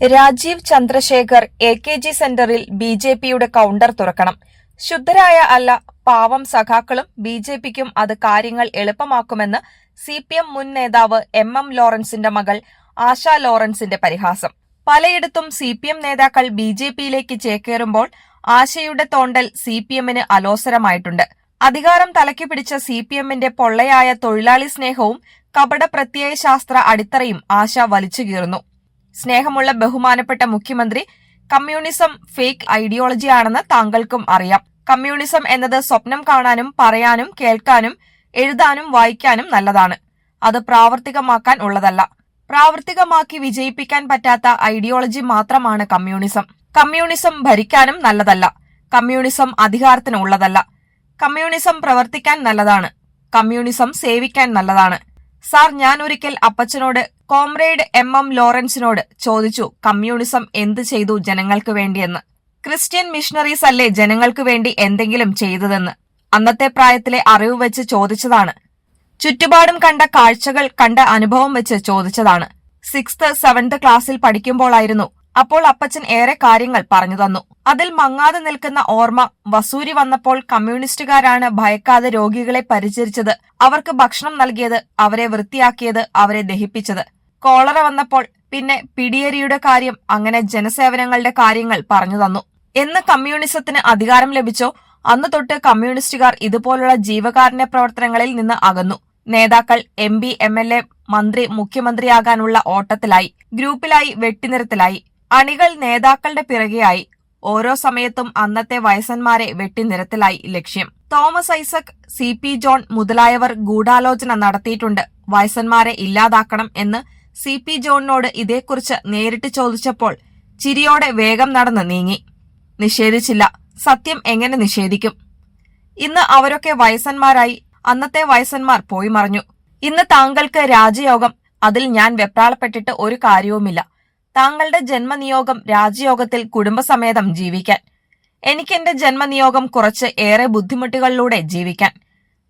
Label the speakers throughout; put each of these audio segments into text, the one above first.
Speaker 1: Rajeev Chandrasekhar A K G സെന്ററിൽ B J പിയുടെ counter തുറക്കണം. ശുദ്ധരായ അല്ല പാവം സഖാക്കളും ബി ജെ പിക്കും അത് കാര്യങ്ങൾ എളുപ്പമാക്കുമെന്ന് സി പി എം മുൻ നേതാവ് എം എം ലോറൻസിന്റെ മകൾ ആശ ലോറൻസിന്റെ പരിഹാസം. പലയിടത്തും സി പി എം നേതാക്കൾ ബി ജെ പിയിലേക്ക് ചേക്കേറുമ്പോൾ ആശയുടെ തോണ്ടൽ സി പി എമ്മിന് അലോസരമായിട്ടുണ്ട്. അധികാരം തലയ്ക്ക് പിടിച്ച സി പി എമ്മിന്റെ പൊള്ളയായ തൊഴിലാളി സ്നേഹവും കപട പ്രത്യയശാസ്ത്ര അടിത്തറയും ആശ വലിച്ചുകീറുന്നു സ്നേഹമുള്ള ബഹുമാനപ്പെട്ട മുഖ്യമന്ത്രി കമ്മ്യൂണിസം ഫേക്ക് ഐഡിയോളജിയാണെന്ന് താങ്കൾക്കും അറിയാം. കമ്മ്യൂണിസം എന്നത് സ്വപ്നം കാണാനും പറയാനും കേൾക്കാനും എഴുതാനും വായിക്കാനും നല്ലതാണ്. അത് പ്രാവർത്തികമാക്കാൻ ഉള്ളതല്ല. പ്രാവർത്തികമാക്കി വിജയിപ്പിക്കാൻ പറ്റാത്ത ഐഡിയോളജി മാത്രമാണ് കമ്മ്യൂണിസം. കമ്മ്യൂണിസം ഭരിക്കാനും നല്ലതല്ല. കമ്മ്യൂണിസം അധികാരത്തിനുള്ളതല്ല കമ്മ്യൂണിസം പ്രവർത്തിക്കാൻ നല്ലതാണ്. കമ്മ്യൂണിസം സേവിക്കാൻ നല്ലതാണ്. സാർ ഞാൻ ഒരിക്കൽ അപ്പച്ചനോട് കോംറേഡ് എം എം ലോറൻസിനോട് ചോദിച്ചു കമ്മ്യൂണിസം എന്ത് ചെയ്തു ജനങ്ങൾക്ക് വേണ്ടിയെന്ന്? ക്രിസ്ത്യൻ മിഷണറീസ് അല്ലേ ജനങ്ങൾക്ക് വേണ്ടി എന്തെങ്കിലും ചെയ്തതെന്ന്? അന്നത്തെ പ്രായത്തിലെ അറിവ് വെച്ച് ചോദിച്ചതാണ്. ചുറ്റുപാടും കണ്ട കാഴ്ചകൾ കണ്ട അനുഭവം വെച്ച് ചോദിച്ചതാണ്. സിക്സ്ത് സെവൻത് ക്ലാസ്സിൽ പഠിക്കുമ്പോഴായിരുന്നു അപ്പോൾ അപ്പച്ചൻ ഏറെ കാര്യങ്ങൾ പറഞ്ഞു തന്നു. അതിൽ മങ്ങാതെ നിൽക്കുന്ന ഓർമ്മ വസൂരി വന്നപ്പോൾ കമ്മ്യൂണിസ്റ്റുകാരാണ് ഭയക്കാതെ രോഗികളെ പരിചരിച്ചത്. അവർക്ക് ഭക്ഷണം നൽകിയത് അവരെ വൃത്തിയാക്കിയത് അവരെ ദഹിപ്പിച്ചത്. കോളറ വന്നപ്പോൾ പിന്നെ പിടിയേരിയുടെ കാര്യം അങ്ങനെ ജനസേവനങ്ങളുടെ കാര്യങ്ങൾ പറഞ്ഞു തന്നു. എന്ന് കമ്മ്യൂണിസത്തിന് അധികാരം ലഭിച്ചോ? അന്ന് തൊട്ട് കമ്മ്യൂണിസ്റ്റുകാർ ഇതുപോലുള്ള ജീവകാരുണ്യ പ്രവർത്തനങ്ങളിൽ നിന്ന് അകന്നു. നേതാക്കൾ M P M L A മന്ത്രി മുഖ്യമന്ത്രിയാകാനുള്ള ഓട്ടത്തിലായി. ഗ്രൂപ്പിലായി വെട്ടിനിരത്തിലായി. അണികൾ നേതാക്കളുടെ പിറകെയായി ഓരോ സമയത്തും അന്നത്തെ വയസ്സന്മാരെ വെട്ടിനിരത്തിലായി ലക്ഷ്യം. തോമസ് ഐസക് സി പി ജോൺ മുതലായവർ ഗൂഢാലോചന നടത്തിയിട്ടുണ്ട്. വയസ്സന്മാരെ ഇല്ലാതാക്കണം എന്ന് സി പി ജോണിനോട് ഇതേക്കുറിച്ച് നേരിട്ട് ചോദിച്ചപ്പോൾ ചിരിയോടെ വേഗം നടന്ന് നീങ്ങി. നിഷേധിച്ചില്ല. സത്യം എങ്ങനെ നിഷേധിക്കും? ഇന്ന് അവരൊക്കെ വയസ്സന്മാരായി. അന്നത്തെ വയസ്സന്മാർ പോയി മറഞ്ഞു. ഇന്ന് താങ്കൾക്ക് രാജയോഗം അതിൽ ഞാൻ വെപ്രാളപ്പെട്ടിട്ട് ഒരു കാര്യവുമില്ല. താങ്കളുടെ ജന്മനിയോഗം രാജ്യയോഗത്തിൽ കുടുംബസമേതം ജീവിക്കാൻ. എനിക്ക് എനിക്കെന്റെ ജന്മനിയോഗം കുറച്ച് ഏറെ ബുദ്ധിമുട്ടുകളിലൂടെ ജീവിക്കാൻ.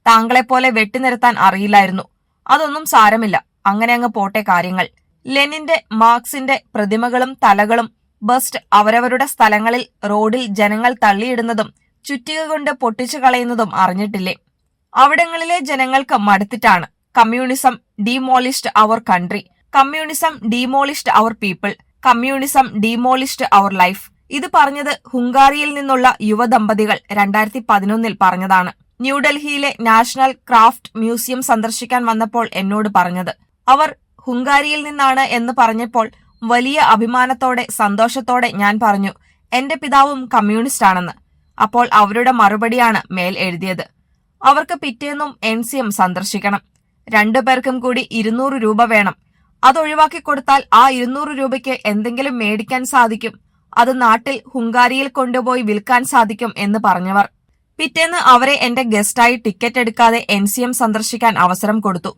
Speaker 1: താങ്കളെപ്പോലെ വെട്ടിനിരത്താൻ അറിയില്ലായിരുന്നു. അതൊന്നും സാരമില്ല. അങ്ങനെ അങ്ങ് പോട്ടെ കാര്യങ്ങൾ. ലെനിന്റെ മാർക്സിന്റെ പ്രതിമകളും തലകളും ബസ്റ്റ് അവരവരുടെ സ്ഥലങ്ങളിൽ റോഡിൽ ജനങ്ങൾ തള്ളിയിടുന്നതും ചുറ്റിക കൊണ്ട് പൊട്ടിച്ചു കളയുന്നതും അറിഞ്ഞിട്ടില്ലേ? അവിടങ്ങളിലെ ജനങ്ങൾക്ക് മടുത്തിട്ടാണ് communism demolished our country. Communism demolished our people communism demolished our life ഇത് പറഞ്ഞത് ഹുങ്കാറിയിൽ നിന്നുള്ള യുവദമ്പതികൾ രണ്ടായിരത്തി പതിനൊന്നിൽ പറഞ്ഞതാണ്. ന്യൂഡൽഹിയിലെ നാഷണൽ ക്രാഫ്റ്റ് മ്യൂസിയം സന്ദർശിക്കാൻ വന്നപ്പോൾ എന്നോട് പറഞ്ഞത്. അവർ ഹുങ്കാരിയിൽ നിന്നാണ് എന്ന് പറഞ്ഞപ്പോൾ വലിയ അഭിമാനത്തോടെ സന്തോഷത്തോടെ ഞാൻ പറഞ്ഞു എന്റെ പിതാവും കമ്മ്യൂണിസ്റ്റ് ആണെന്ന്. അപ്പോൾ അവരുടെ മറുപടിയാണ് മേൽ എഴുതിയത്. അവർക്ക് പിറ്റേന്നും എൻ സി എം സന്ദർശിക്കണം. രണ്ടു പേർക്കും കൂടി ഇരുന്നൂറ് രൂപ വേണം. അതൊഴിവാക്കി കൊടുത്താൽ ആ ഇരുന്നൂറ് രൂപയ്ക്ക് എന്തെങ്കിലും മേടിക്കാൻ സാധിക്കും. അത് നാട്ടിൽ ഹുങ്കാരിയിൽ കൊണ്ടുപോയി വിൽക്കാൻ സാധിക്കും എന്ന് പറഞ്ഞവർ. പിറ്റേന്ന് അവരെ എന്റെ ഗസ്റ്റായി ടിക്കറ്റ് എടുക്കാതെ എൻ സി എം സന്ദർശിക്കാൻ അവസരം കൊടുത്തു.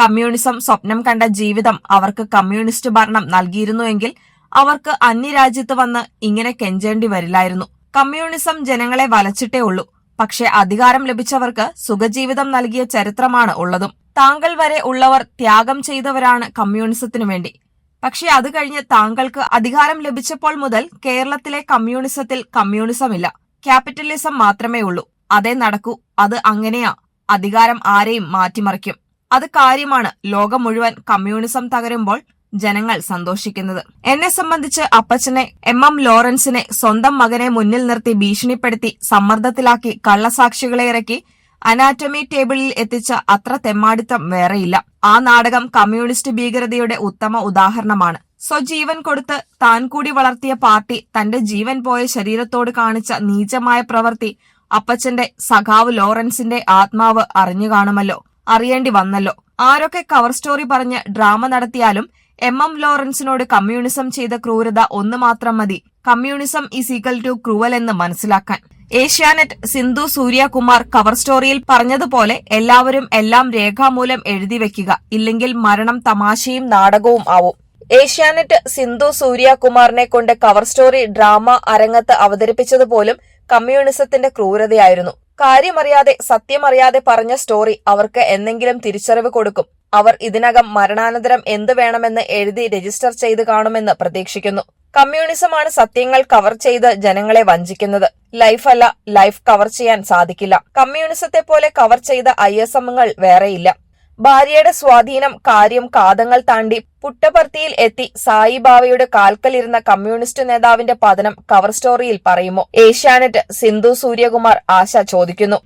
Speaker 1: കമ്മ്യൂണിസം സ്വപ്നം കണ്ട ജീവിതം അവർക്ക് കമ്മ്യൂണിസ്റ്റ് ഭരണം നൽകിയിരുന്നുവെങ്കിൽ അവർക്ക് അന്യരാജ്യത്ത് വന്ന് ഇങ്ങനെ കെഞ്ചേണ്ടി വരില്ലായിരുന്നു. കമ്മ്യൂണിസം ജനങ്ങളെ വലച്ചിട്ടേ ഉള്ളൂ. പക്ഷേ അധികാരം ലഭിച്ചവർക്ക് സുഖജീവിതം നൽകിയ ചരിത്രമാണ് ഉള്ളതും. താങ്കൾ വരെ ഉള്ളവർ ത്യാഗം ചെയ്തവരാണ് കമ്മ്യൂണിസത്തിനു വേണ്ടി. പക്ഷേ അത് കഴിഞ്ഞ് താങ്കൾക്ക് അധികാരം ലഭിച്ചപ്പോൾ മുതൽ കേരളത്തിലെ കമ്മ്യൂണിസത്തിൽ കമ്മ്യൂണിസം ഇല്ല ക്യാപിറ്റലിസം മാത്രമേ ഉള്ളൂ. അതേ നടക്കൂ. അത് അങ്ങനെയാ. അധികാരം ആരെയും മാറ്റിമറിക്കും. അത് കാര്യമാണ് ലോകം മുഴുവൻ കമ്മ്യൂണിസം തകരുമ്പോൾ ജനങ്ങൾ സന്തോഷിക്കുന്നത്. എന്നെ സംബന്ധിച്ച് അപ്പച്ചനെ എം. എം. ലോറൻസിനെ സ്വന്തം മകനെ മുന്നിൽ നിർത്തി ഭീഷണിപ്പെടുത്തി സമ്മർദ്ദത്തിലാക്കി കള്ളസാക്ഷികളെ ഇറക്കി അനാറ്റമി ടേബിളിൽ എത്തിച്ച അത്ര തെമ്മാടിത്തം വേറെയില്ല. ആ നാടകം കമ്മ്യൂണിസ്റ്റ് ഭീകരതയുടെ ഉത്തമ ഉദാഹരണമാണ്. സ്വജീവൻ കൊടുത്ത് താൻ കൂടി വളർത്തിയ പാർട്ടി തന്റെ ജീവൻ പോയ ശരീരത്തോട് കാണിച്ച നീചമായ പ്രവൃത്തി അപ്പച്ചന്റെ സഖാവ് ലോറൻസിന്റെ ആത്മാവ് അറിഞ്ഞു കാണുമല്ലോ. അറിയേണ്ടി വന്നല്ലോ. ആരൊക്കെ കവർ സ്റ്റോറി പറഞ്ഞ് ഡ്രാമ നടത്തിയാലും എം എം ലോറൻസിനോട് കമ്മ്യൂണിസം ചെയ്ത ക്രൂരത ഒന്ന് മാത്രം മതി. Communism is equal to cruel എന്ന് മനസ്സിലാക്കാൻ. ഏഷ്യാനെറ്റ് സിന്ധു സൂര്യകുമാർ കവർ സ്റ്റോറിയിൽ പറഞ്ഞതുപോലെ എല്ലാവരും എല്ലാം രേഖാമൂലം എഴുതി വെക്കുക. ഇല്ലെങ്കിൽ മരണം തമാശയും നാടകവും ആവും. ഏഷ്യാനെറ്റ് സിന്ധു സൂര്യകുമാറിനെ കൊണ്ട് കവർ സ്റ്റോറി ഡ്രാമ അരങ്ങത്ത് അവതരിപ്പിച്ചതുപോലും കമ്മ്യൂണിസത്തിന്റെ ക്രൂരതയായിരുന്നു. കാര്യമറിയാതെ സത്യമറിയാതെ പറഞ്ഞ സ്റ്റോറി അവർക്ക് എന്തെങ്കിലും തിരിച്ചറിവ് കൊടുക്കും. അവർ ഇതിനകം മരണാനന്തരം എന്ത് വേണമെന്ന് എഴുതി രജിസ്റ്റർ ചെയ്ത് കാണുമെന്ന് പ്രതീക്ഷിക്കുന്നു. കമ്മ്യൂണിസമാണ് സത്യങ്ങൾ കവർ ചെയ്ത് ജനങ്ങളെ വഞ്ചിക്കുന്നത്. ലൈഫല്ല ലൈഫ് കവർ ചെയ്യാൻ സാധിക്കില്ല. കമ്മ്യൂണിസത്തെ പോലെ കവർ ചെയ്ത ഐ എസ് എമ്മുകൾ വേറെയില്ല. ഭാര്യയുടെ സ്വാധീനം കാര്യം കാതങ്ങൾ താണ്ടി പുട്ടപർത്തിയിൽ എത്തി സായിബാവയുടെ കാൽക്കലിരുന്ന കമ്മ്യൂണിസ്റ്റ് നേതാവിന്റെ പതനം കവർ സ്റ്റോറിയിൽ പറയുമോ? ഏഷ്യാനെറ്റ് സിന്ധു സൂര്യകുമാർ ആശ ചോദിക്കുന്നു.